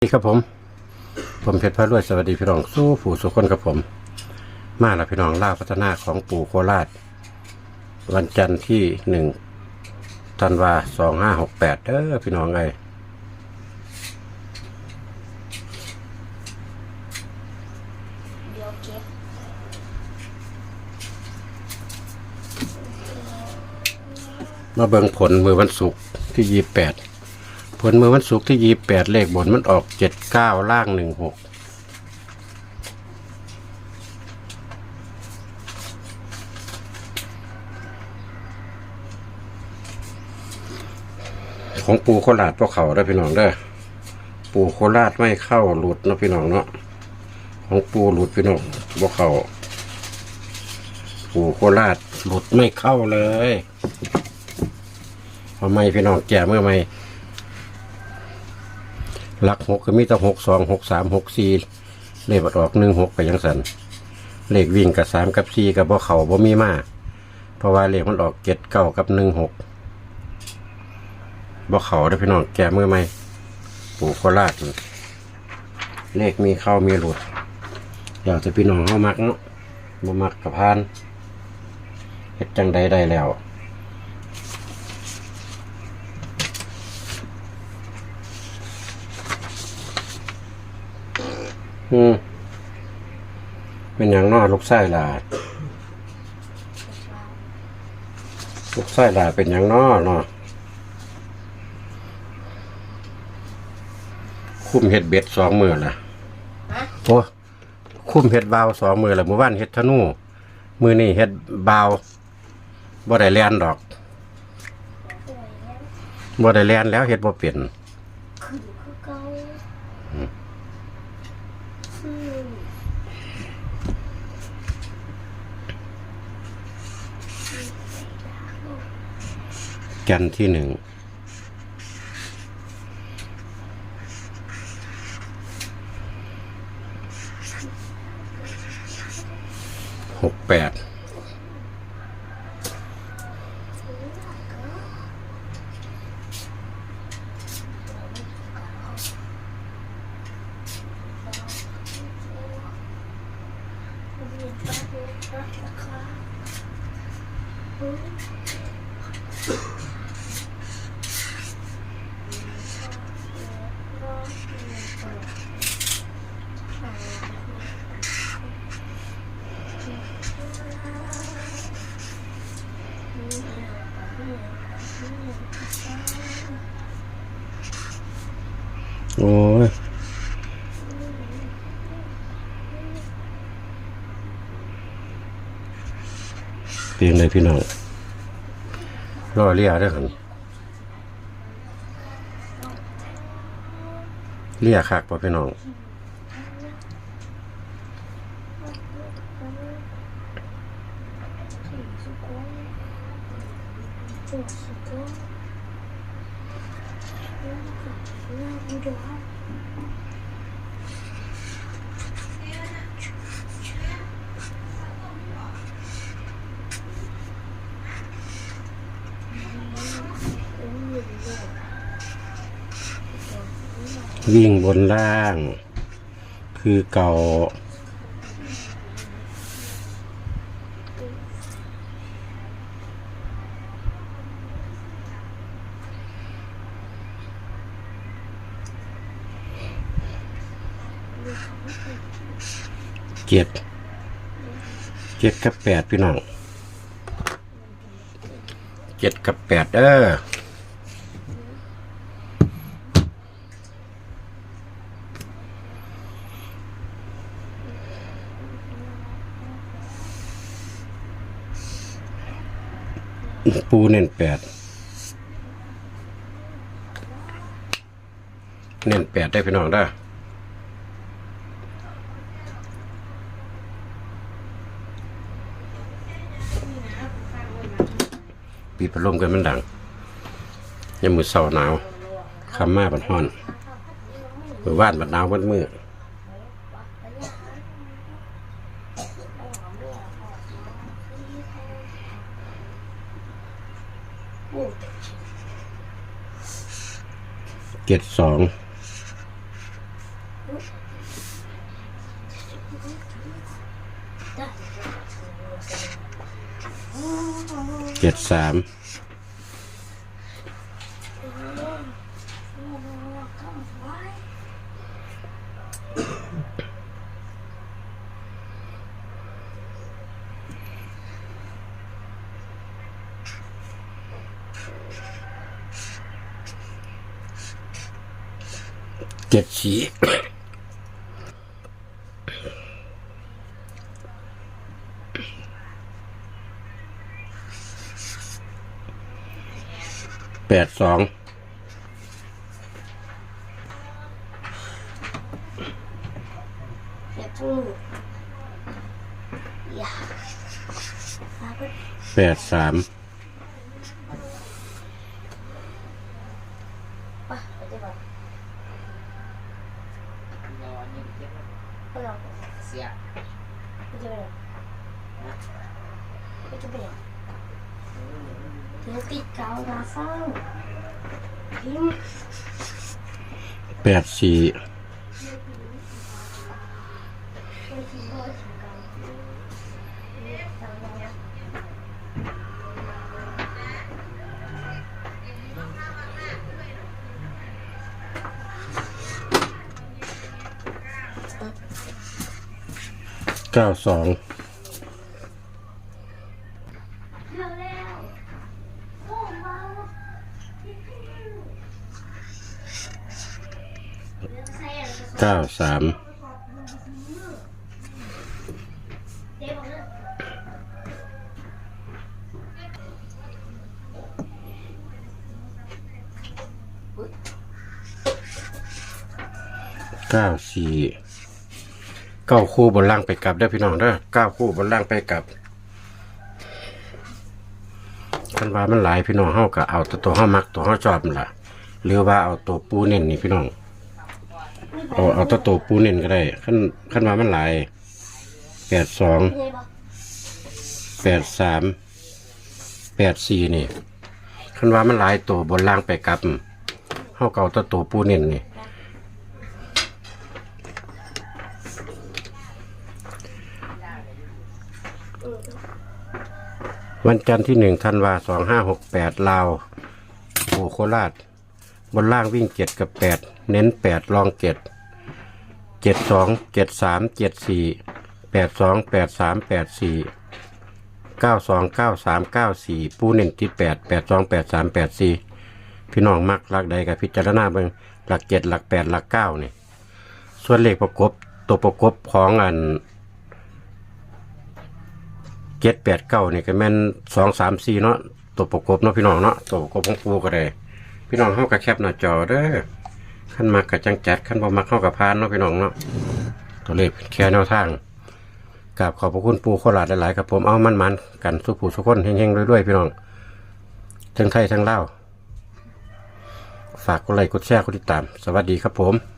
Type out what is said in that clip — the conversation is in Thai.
สวัสดีครับผม ผมเพชรพระรวยสวัสดีพี่น้องสู้ผู้สุขคนกับผม มาแล้วพี่น้องล่าพัฒนาของปู่โคราช วันจันทร์ที่หนึ่งธันวาสองห้าหกแปดเด้อพี่น้องไงมาเบิ่งผลมือวันศุกร์ที่ยี่แปด ผลมือวันศุกร์ที่ยี่แปดเลขบนมันออกเจ็ดเก้าล่างหนึ่งหกของปูโคราชพวกเขาได้พี่น้องเด้อปูโคราชไม่เข้าหลุดนะพี่น้องเนาะของปูหลุดพี่น้องพวกเขาปูโคราชหลุดไม่เข้าเลยทำไมพี่น้องแก่เมื่อไหร่ หลักหกก็มีแต่หกสองหกสามหกสี่เลขบัดออกหนึ่งหกไปยังสันเลขวิ่งกับสามกับสี่กับบ่เขาบ่มีมาเพราะว่าเลขมันออกเจ็ดเก้ากับหนึ่งหกบ่เขาได้พี่น้องแก่เมื่อไหมปู่โคราชเลขมีเข้ามีหลุดอยากจะพี่น้องเข้ามักเนาะบ่มักกับพานเฮ็ดจังใดได้แล้ว อืมเป็นอย่างนอลูกไส้หลาดลูกไส้หลาดเป็นอย่างนอเนาะคุ้มเห็ดเบ็ดสองมือละโอ้คุ้มเห็ดบาวสองมือละมือว่านเห็ดธนูมือนี่เห็ดบาวบ่ได้แลนดอกบ่ได้แลนแล้วเห็ดบ่เปลี่ยน คือคือเก่าอืม แกนที่หนึ่งหกแปด โอ้ยเปลี่ยนเลยพี่น้องรอเรียได้อครับเรียคักป่ะพี่น้อง วิ่งบนล่าง คือเก่า เจ็ดเจ็ดกับแปดพี่น้องเจ็ดกับแปดเด้อปูเน้นแปดเน้นแปดได้พี่น้องได้ ปีพัดลมกันมันดังยังมือเสาหนาวคำมาบันห้อนมือว่านบันหนาวบันมือเจ็ดสอง เจ็ดสามเจ็ดสี แปดสองเดี๋ยวทั้งหมดอย่าพาไปแปดสาม หนไปจะไปไหนเดี๋ยวติดกาวมาเฝ้าพิมแปดสี่เก้าสอง เร็วแล้วโอ้มา เก้าสามเก้าสี่เก้าคู่บนล่างไปกลับได้พี่น้องเด้อเก้าคู่บนล่างไปกลับคันว่ามันหลายพี่น้องเฮาก็เอาแต่ตัวเฮามักตัวเฮาชอบนั่นล่ะหรือว่าเอาตัวปูเน้นนี่พี่น้อง เอาเอาตัวตัวปูเน้นก็ได้คันคันว่ามันหลายแปดสองแปดสามแปดสี่นี่คันว่ามันหลายตัวบนล่างไปกลับเฮาเก็เอาตัวตัวปูเน้นนี่วันจันทร์ที่หนึ่งธันวาสองห้าหกแปดลาวโอโคราช บนล่างวิ่งเจ็ดกับแปดเน้นแปดรองเจ็ด เจ็ดสองเจ็ดสามเจ็ดสี่แปดสองแปดสามแปดสี่เก้าสองเก้าสามเก้าสี่ปูเน้นที่แปดแปดสองแปดสามแปดสี่พี่น้องมักหลักใดกับพิจารณาเบิ่งหลักเจ็ดหลักแปดหลักเก้านี่ส่วนเลขประกบตัวประกบของอันเจ็ดแปดเก้านี่ก็แม่นสองสามสี่เนาะตัวประกบเนาะพี่น้องเนาะตัวประกบของปูก็ได้พี่น้องเข้ากับแคปหน้าจอเด้อ ขั้นมากกับจังจัดขั้นบ่มักเข้ากับพานเนาะพี่น้องเนาะตัวเลขแค่แนวทางกราบขอบพระคุณปูโคราชหลายๆครับผมเอามันมันๆกันสุขผูสุคนเฮงๆด้วยๆพี่น้องทั้งไทยทั้งเล่าฝากกดไลค์กดแชร์กดติดตาม สวัสดีครับผม